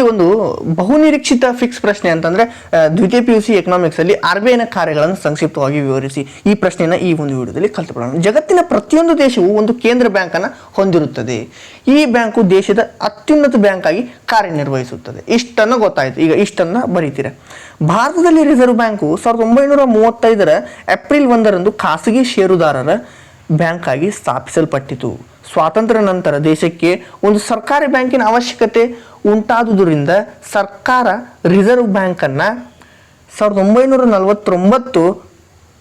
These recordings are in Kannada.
ಒಂದು ಬಹುನಿರೀಕ್ಷಿತ ಫಿಕ್ಸ್ ಪ್ರಶ್ನೆ ಅಂತಂದ್ರೆ ದ್ವಿತೀಯ ಪಿ ಯು ಸಿ ಎಕನಾಮಿಕ್ಸ್ ಅಲ್ಲಿ ಆರ್ ಬಿ ಕಾರ್ಯಗಳನ್ನು ಸಂಕ್ಷಿಪ್ತವಾಗಿ ವಿವರಿಸಿ ಈ ಪ್ರಶ್ನೆನ ಈ ಒಂದು ವಿಡಿಯೋದಲ್ಲಿ ಕಲ್ತುಕೊಳ್ಳೋಣ ಜಗತ್ತಿನ ಪ್ರತಿಯೊಂದು ದೇಶವು ಒಂದು ಕೇಂದ್ರ ಬ್ಯಾಂಕ್ ಅನ್ನ ಹೊಂದಿರುತ್ತದೆ. ಈ ಬ್ಯಾಂಕು ದೇಶದ ಅತ್ಯುನ್ನತ ಬ್ಯಾಂಕ್ ಆಗಿ ಕಾರ್ಯನಿರ್ವಹಿಸುತ್ತದೆ. ಇಷ್ಟನ್ನು ಗೊತ್ತಾಯ್ತು. ಈಗ ಇಷ್ಟನ್ನ ಬರೀತೀರ. ಭಾರತದಲ್ಲಿ ರಿಸರ್ವ್ ಬ್ಯಾಂಕು ಸಾವಿರದ ಒಂಬೈನೂರ ಮೂವತ್ತೈದರ ಏಪ್ರಿಲ್ ಒಂದರಂದು ಖಾಸಗಿ ಷೇರುದಾರರ ಬ್ಯಾಂಕ್ ಆಗಿ ಸ್ಥಾಪಿಸಲ್ಪಟ್ಟಿತು. ಸ್ವಾತಂತ್ರ್ಯ ನಂತರ ದೇಶಕ್ಕೆ ಒಂದು ಸರ್ಕಾರಿ ಬ್ಯಾಂಕಿನ ಅವಶ್ಯಕತೆ ಉಂಟಾದುದರಿಂದ ಸರ್ಕಾರ ರಿಸರ್ವ್ ಬ್ಯಾಂಕನ್ನು ಸಾವಿರದ ಒಂಬೈನೂರ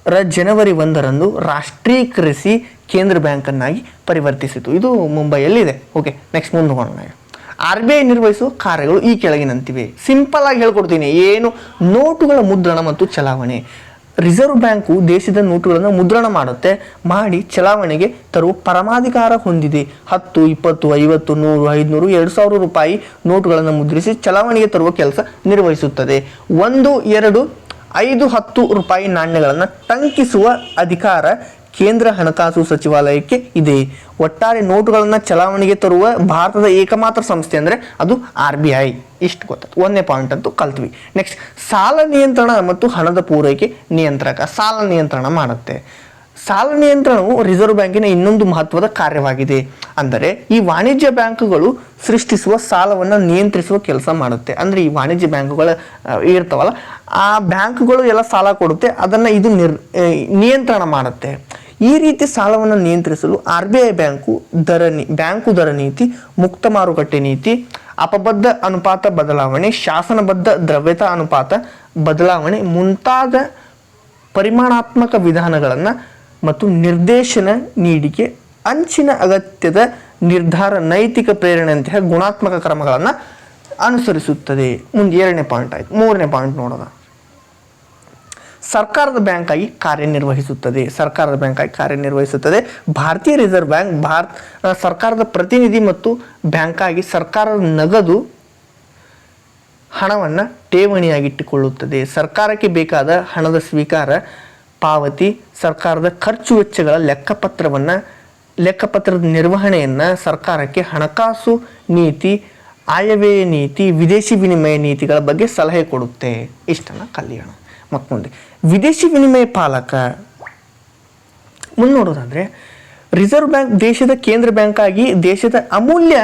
ರ ಜನವರಿ ಒಂದರಂದು ರಾಷ್ಟ್ರೀಕರಿಸಿ ಕೇಂದ್ರ ಬ್ಯಾಂಕನ್ನಾಗಿ ಪರಿವರ್ತಿಸಿತು. ಇದು ಮುಂಬೈಯಲ್ಲಿದೆ. ಓಕೆ ನೆಕ್ಸ್ಟ್ ಮುಂದೆ ಹೋಗೋಣ ಆರ್ ಬಿ ಐ ನಿರ್ವಹಿಸುವ ಕಾರ್ಯಗಳು ಈ ಕೆಳಗಿನಂತಿವೆ. ಸಿಂಪಲ್ ಆಗಿ ಹೇಳ್ಕೊಡ್ತೀನಿ. ಏನು? ನೋಟುಗಳ ಮುದ್ರಣ ಮತ್ತು ಚಲಾವಣೆ. ರಿಸರ್ವ್ ಬ್ಯಾಂಕು ದೇಶದ ನೋಟುಗಳನ್ನು ಮುದ್ರಣ ಮಾಡುತ್ತೆ, ಮಾಡಿ ಚಲಾವಣೆಗೆ ತರುವ ಪರಮಾಧಿಕಾರ ಹೊಂದಿದೆ. ಹತ್ತು, ಇಪ್ಪತ್ತು, ಐವತ್ತು, ನೂರು, ಐದುನೂರು, ಎರಡು ಸಾವಿರ ರೂಪಾಯಿ ನೋಟುಗಳನ್ನು ಮುದ್ರಿಸಿ ಚಲಾವಣೆಗೆ ತರುವ ಕೆಲಸ ನಿರ್ವಹಿಸುತ್ತದೆ. ಒಂದು, ಎರಡು, ಐದು, ಹತ್ತು ರೂಪಾಯಿ ನಾಣ್ಯಗಳನ್ನು ಟಂಕಿಸುವ ಅಧಿಕಾರ ಕೇಂದ್ರ ಹಣಕಾಸು ಸಚಿವಾಲಯಕ್ಕೆ ಇದೆ. ಒಟ್ಟಾರೆ ನೋಟುಗಳನ್ನು ಚಲಾವಣೆಗೆ ತರುವ ಭಾರತದ ಏಕಮಾತ್ರ ಸಂಸ್ಥೆ ಅಂದರೆ ಅದು ಆರ್ ಬಿ ಐ. ಇಷ್ಟು ಗೊತ್ತಾಯ್ತು. ಒಂದನೇ ಪಾಯಿಂಟ್ ಅಂತೂ ಕಲ್ತ್ವಿ. ನೆಕ್ಸ್ಟ್ ಸಾಲ ನಿಯಂತ್ರಣ ಮತ್ತು ಹಣದ ಪೂರೈಕೆ ನಿಯಂತ್ರಕ. ಸಾಲ ನಿಯಂತ್ರಣ ಮಾಡುತ್ತೆ. ಸಾಲ ನಿಯಂತ್ರಣವು ರಿಸರ್ವ್ ಬ್ಯಾಂಕಿನ ಇನ್ನೊಂದು ಮಹತ್ವದ ಕಾರ್ಯವಾಗಿದೆ. ಅಂದರೆ ಈ ವಾಣಿಜ್ಯ ಬ್ಯಾಂಕುಗಳು ಸೃಷ್ಟಿಸುವ ಸಾಲವನ್ನು ನಿಯಂತ್ರಿಸುವ ಕೆಲಸ ಮಾಡುತ್ತೆ. ಅಂದರೆ ಈ ವಾಣಿಜ್ಯ ಬ್ಯಾಂಕುಗಳು ಇರ್ತಾವಲ್ಲ, ಆ ಬ್ಯಾಂಕುಗಳು ಎಲ್ಲ ಸಾಲ ಕೊಡುತ್ತೆ. ಅದನ್ನು ಇದು ನಿರ್ ನಿಯಂತ್ರಣ ಮಾಡುತ್ತೆ. ಈ ರೀತಿ ಸಾಲವನ್ನು ನಿಯಂತ್ರಿಸಲು ಆರ್ ಬಿ ಐ ಬ್ಯಾಂಕು ದರ ಬ್ಯಾಂಕು ದರ ನೀತಿ, ಮುಕ್ತ ಮಾರುಕಟ್ಟೆ ನೀತಿ, ಅಪಬದ್ಧ ಅನುಪಾತ ಬದಲಾವಣೆ, ಶಾಸನಬದ್ಧ ದ್ರವ್ಯತಾ ಅನುಪಾತ ಬದಲಾವಣೆ ಮುಂತಾದ ಪರಿಮಾಣಾತ್ಮಕ ವಿಧಾನಗಳನ್ನು ಮತ್ತು ನಿರ್ದೇಶನ ನೀಡಿಕೆ, ಅಂಚಿನ ಅಗತ್ಯದ ನಿರ್ಧಾರ, ನೈತಿಕ ಪ್ರೇರಣೆಯಂತಹ ಗುಣಾತ್ಮಕ ಕ್ರಮಗಳನ್ನು ಅನುಸರಿಸುತ್ತದೆ. ಮುಂದೆ ಎರಡನೇ ಪಾಯಿಂಟ್ ಆಯಿತು. ಮೂರನೇ ಪಾಯಿಂಟ್ ನೋಡೋಣ. ಸರ್ಕಾರದ ಬ್ಯಾಂಕ್ ಆಗಿ ಕಾರ್ಯನಿರ್ವಹಿಸುತ್ತದೆ. ಸರ್ಕಾರದ ಬ್ಯಾಂಕ್ ಆಗಿ ಕಾರ್ಯನಿರ್ವಹಿಸುತ್ತದೆ. ಭಾರತೀಯ ರಿಸರ್ವ್ ಬ್ಯಾಂಕ್ ಭಾರತ ಸರ್ಕಾರದ ಪ್ರತಿನಿಧಿ ಮತ್ತು ಬ್ಯಾಂಕ್ ಆಗಿ ಸರ್ಕಾರದ ನಗದು ಹಣವನ್ನು ಠೇವಣಿಯಾಗಿಟ್ಟುಕೊಳ್ಳುತ್ತದೆ. ಸರ್ಕಾರಕ್ಕೆ ಬೇಕಾದ ಹಣದ ಸ್ವೀಕಾರ ಪಾವತಿ, ಸರ್ಕಾರದ ಖರ್ಚು ವೆಚ್ಚಗಳ ಲೆಕ್ಕಪತ್ರವನ್ನು, ಲೆಕ್ಕಪತ್ರದ ನಿರ್ವಹಣೆಯನ್ನು ಸರ್ಕಾರಕ್ಕೆ ಹಣಕಾಸು ನೀತಿ, ಆಯವ್ಯಯ ನೀತಿ, ವಿದೇಶಿ ವಿನಿಮಯ ನೀತಿಗಳ ಬಗ್ಗೆ ಸಲಹೆ ಕೊಡುತ್ತೆ. ಇಷ್ಟನ್ನು ಕಲಿಯೋಣ. ಮತ್ತು ಮುಂದೆ ವಿದೇಶಿ ವಿನಿಮಯ ಪಾಲಕ ಮುಂದೆ ನೋಡೋದಾದರೆ ರಿಸರ್ವ್ ಬ್ಯಾಂಕ್ ದೇಶದ ಕೇಂದ್ರ ಬ್ಯಾಂಕ್ ಆಗಿ ದೇಶದ ಅಮೂಲ್ಯ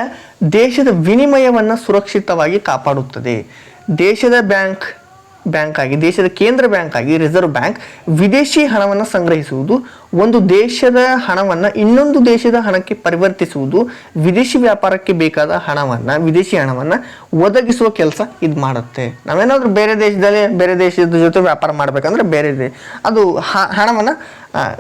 ದೇಶದ ವಿನಿಮಯವನ್ನು ಸುರಕ್ಷಿತವಾಗಿ ಕಾಪಾಡುತ್ತದೆ. ದೇಶದ ಬ್ಯಾಂಕ್ ಬ್ಯಾಂಕ್ ಆಗಿ, ದೇಶದ ಕೇಂದ್ರ ಬ್ಯಾಂಕ್ ಆಗಿ, ರಿಸರ್ವ್ ಬ್ಯಾಂಕ್ ವಿದೇಶಿ ಹಣವನ್ನು ಸಂಗ್ರಹಿಸುವುದು ಒಂದು ದೇಶದ ಹಣವನ್ನು ಇನ್ನೊಂದು ದೇಶದ ಹಣಕ್ಕೆ ಪರಿವರ್ತಿಸುವುದು ವಿದೇಶಿ ವ್ಯಾಪಾರಕ್ಕೆ ಬೇಕಾದ ಹಣವನ್ನು, ವಿದೇಶಿ ಹಣವನ್ನು ಒದಗಿಸುವ ಕೆಲಸ ಇದು ಮಾಡುತ್ತೆ. ನಾವೇನಾದರೂ ಬೇರೆ ದೇಶದಲ್ಲಿ ಬೇರೆ ದೇಶದ ಜೊತೆ ವ್ಯಾಪಾರ ಮಾಡಬೇಕಂದ್ರೆ ಬೇರೆ ಅದು ಹಣವನ್ನು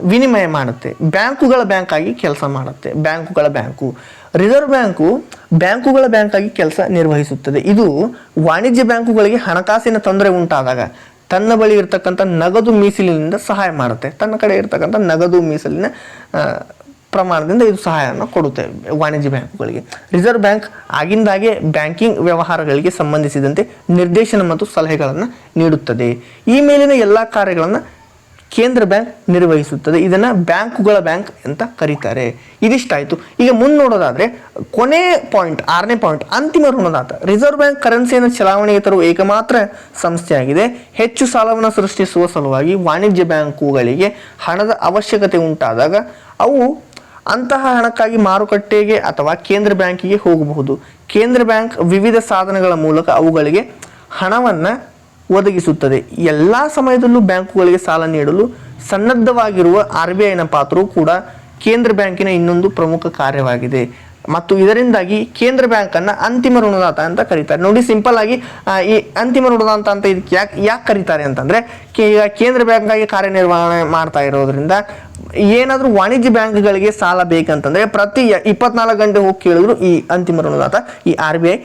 ವಿನಿಮಯ ಮಾಡುತ್ತೆ. ಬ್ಯಾಂಕುಗಳ ಬ್ಯಾಂಕ್ ಆಗಿ ಕೆಲಸ ಮಾಡುತ್ತೆ. ಬ್ಯಾಂಕುಗಳ ಬ್ಯಾಂಕು. ರಿಸರ್ವ್ ಬ್ಯಾಂಕು ಬ್ಯಾಂಕುಗಳ ಬ್ಯಾಂಕ್ ಆಗಿ ಕೆಲಸ ನಿರ್ವಹಿಸುತ್ತದೆ. ಇದು ವಾಣಿಜ್ಯ ಬ್ಯಾಂಕುಗಳಿಗೆ ಹಣಕಾಸಿನ ತೊಂದರೆ ಉಂಟಾದಾಗ ತನ್ನ ಬಳಿ ಇರತಕ್ಕಂಥ ನಗದು ಮೀಸಲಿನಿಂದ ಸಹಾಯ ಮಾಡುತ್ತೆ. ತನ್ನ ಕಡೆ ಇರತಕ್ಕಂಥ ನಗದು ಮೀಸಲಿನ ಪ್ರಮಾಣದಿಂದ ಇದು ಸಹಾಯವನ್ನು ಕೊಡುತ್ತೆ ವಾಣಿಜ್ಯ ಬ್ಯಾಂಕುಗಳಿಗೆ. ರಿಸರ್ವ್ ಬ್ಯಾಂಕ್ ಆಗಿಂದಾಗೆ ಬ್ಯಾಂಕಿಂಗ್ ವ್ಯವಹಾರಗಳಿಗೆ ಸಂಬಂಧಿಸಿದಂತೆ ನಿರ್ದೇಶನ ಮತ್ತು ಸಲಹೆಗಳನ್ನು ನೀಡುತ್ತದೆ. ಈ ಮೇಲಿನ ಎಲ್ಲ ಕಾರ್ಯಗಳನ್ನು ಕೇಂದ್ರ ಬ್ಯಾಂಕ್ ನಿರ್ವಹಿಸುತ್ತದೆ. ಇದನ್ನು ಬ್ಯಾಂಕುಗಳ ಬ್ಯಾಂಕ್ ಅಂತ ಕರೀತಾರೆ. ಇದಿಷ್ಟಾಯಿತು. ಈಗ ಮುಂದೆ ನೋಡೋದಾದರೆ, ಕೊನೆ ಪಾಯಿಂಟ್, ಆರನೇ ಪಾಯಿಂಟ್, ಅಂತಿಮ ಋಣದಾತ. ರಿಸರ್ವ್ ಬ್ಯಾಂಕ್ ಕರೆನ್ಸಿಯನ್ನು ಚಲಾವಣೆಗೆ ತರುವ ಏಕಮಾತ್ರ ಸಂಸ್ಥೆಯಾಗಿದೆ. ಹೆಚ್ಚು ಸಾಲವನ್ನು ಸೃಷ್ಟಿಸುವ ಸಲುವಾಗಿ ವಾಣಿಜ್ಯ ಬ್ಯಾಂಕುಗಳಿಗೆ ಹಣದ ಅವಶ್ಯಕತೆ ಉಂಟಾದಾಗ ಅವು ಅಂತಹ ಹಣಕ್ಕಾಗಿ ಮಾರುಕಟ್ಟೆಗೆ ಅಥವಾ ಕೇಂದ್ರ ಬ್ಯಾಂಕಿಗೆ ಹೋಗಬಹುದು. ಕೇಂದ್ರ ಬ್ಯಾಂಕ್ ವಿವಿಧ ಸಾಧನಗಳ ಮೂಲಕ ಅವುಗಳಿಗೆ ಹಣವನ್ನು ಒದಗಿಸುತ್ತದೆ. ಎಲ್ಲ ಸಮಯದಲ್ಲೂ ಬ್ಯಾಂಕುಗಳಿಗೆ ಸಾಲ ನೀಡಲು ಸನ್ನದ್ಧವಾಗಿರುವ ಆರ್ ಬಿ ಐನ ಪಾತ್ರವು ಕೂಡ ಕೇಂದ್ರ ಬ್ಯಾಂಕಿನ ಇನ್ನೊಂದು ಪ್ರಮುಖ ಕಾರ್ಯವಾಗಿದೆ. ಮತ್ತು ಇದರಿಂದಾಗಿ ಕೇಂದ್ರ ಬ್ಯಾಂಕನ್ನು ಅಂತಿಮ ಋಣದಾತ ಅಂತ ಕರೀತಾರೆ. ನೋಡಿ, ಸಿಂಪಲ್ ಆಗಿ ಈ ಅಂತಿಮ ಋಣದಾತ ಅಂತ ಇದಕ್ಕೆ ಯಾಕೆ ಯಾಕೆ ಕರೀತಾರೆ ಅಂತಂದ್ರೆ ಕೇಂದ್ರ ಬ್ಯಾಂಕ್ ಆಗಿ ಕಾರ್ಯನಿರ್ವಹಣೆ ಮಾಡ್ತಾ ಇರೋದ್ರಿಂದ ಏನಾದರೂ ವಾಣಿಜ್ಯ ಬ್ಯಾಂಕ್ಗಳಿಗೆ ಸಾಲ ಬೇಕಂತಂದರೆ ಪ್ರತಿ ಇಪ್ಪತ್ನಾಲ್ಕು ಗಂಟೆ ಹೋಗಿ ಕೇಳಿದ್ರು ಈ ಅಂತಿಮ ಋಣದಾತ, ಈ ಆರ್ ಬಿ ಐ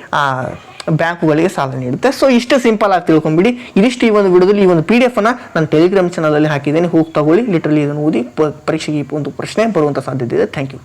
ಬ್ಯಾಂಕುಗಳಿಗೆ ಸಾಲ ನೀಡುತ್ತೆ. ಸೊ ಇಷ್ಟು ಸಿಂಪಲ್ ಆಗಿ ತಿಳ್ಕೊಂಬಿಡಿ ಇದಿಷ್ಟು ಈ ಒಂದು ವಿಡಿಯೋದಲ್ಲಿ ಈ ಒಂದು ಪಿ ಡಿ ಎಫ್ ಅನ್ನ ನಾನು ಟೆಲಿಗ್ರಾಮ್ ಚಾನಲಲ್ಲಿ ಹಾಕಿದ್ದೇನೆ. ಹೋಗಿ ತಗೊಳ್ಳಿ. ಲಿಟ್ರಲಿ ಇದನ್ನು ಓದಿ ಪರೀಕ್ಷೆಗೆ ಒಂದು ಪ್ರಶ್ನೆ ಬರುವಂಥ ಸಾಧ್ಯತೆ ಇದೆ. Thank you